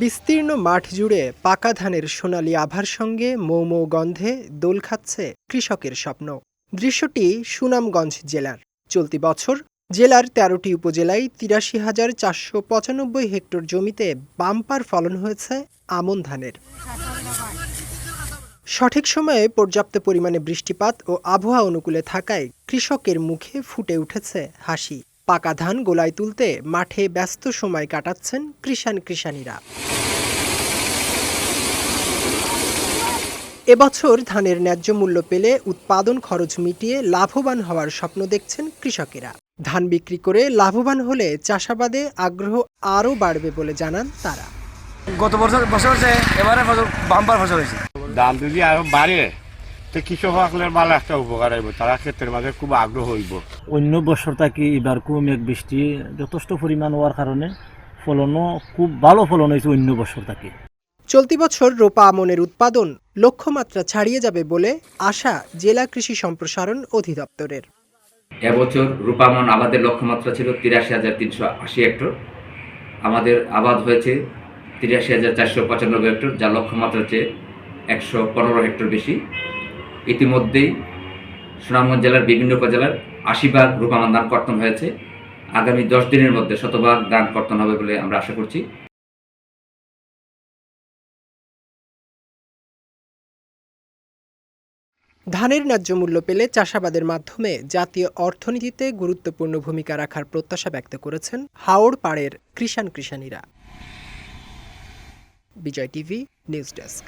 বিস্তীর্ণ মাঠ জুড়ে পাকা ধানের সোনালী আভার সঙ্গে মৌ মৌ গন্ধে দোল খাচ্ছে কৃষকের স্বপ্ন। দৃশ্যটি সুনামগঞ্জ জেলার। চলতি বছর জেলার তেরোটি উপজেলায় তিরাশি হাজার চারশো পঁচানব্বই হেক্টর জমিতে বাম্পার ফলন হয়েছে আমন ধানের। সঠিক সময়ে পর্যাপ্ত পরিমাণে বৃষ্টিপাত ও আবহাওয়া অনুকূলে থাকায় কৃষকের মুখে ফুটে উঠেছে হাসি। পাকা ধান গোলায় তুলতে মাঠে ব্যস্ত সময় কাটাচ্ছেন কৃষাণ কৃষাণীরা। এবছর ধানের ন্যায্য মূল্য পেলে উৎপাদন খরচ মিটিয়ে লাভবান হওয়ার স্বপ্ন দেখছেন কৃষকেরা। ধান বিক্রি করে লাভবান হলে চাষাবাদে আগ্রহ আরও বাড়বে বলে জানান তারা। গত বছর বছর এবারে ফসল বাম্পার ফসল হয়েছে। দাম যদি আরও বাড়ে তো কৃষক সকলের ভালো একটা উপকার হইব তারা ক্ষেত্রের মাঝে খুব আগ্রহ হইব। অন্য বছর থাকি এবার খুব মেঘ বৃষ্টি যথেষ্ট পরিমাণ হওয়ার কারণে ফলনও খুব ভালো ফলন হয়েছে অন্য বছর থাকি চলতি বছর রোপা আমনের উৎপাদন লক্ষ্যমাত্রা ছাড়িয়ে যাবে বলে আশা জেলা কৃষি সম্প্রসারণ অধিদপ্তরের। এবছর রূপামন আবাদের লক্ষ্যমাত্রা ছিল তিরাশি হাজার তিনশো আশি হেক্টর। আমাদের আবাদ হয়েছে তিরাশি হাজার চারশো পঁচানব্বই হেক্টর যা লক্ষ্যমাত্রা চেয়ে একশো পনেরো হেক্টর বেশি। ইতিমধ্যেই সুনামগঞ্জ জেলার বিভিন্ন উপজেলার আশি ভাগ রূপামন ধান কর্তন হয়েছে। আগামী দশ দিনের মধ্যে শতভাগ ধান কর্তন হবে বলে আমরা আশা করছি। ধানের ন্যায্য মূল্য পেলে চাষাবাদের মাধ্যমে জাতীয় অর্থনীতিতে গুরুত্বপূর্ণ ভূমিকা রাখার প্রত্যাশা ব্যক্ত করেছেন হাওড় পাড়ের কৃষাণ কৃষাণীরা। Bijoy TV, news desk.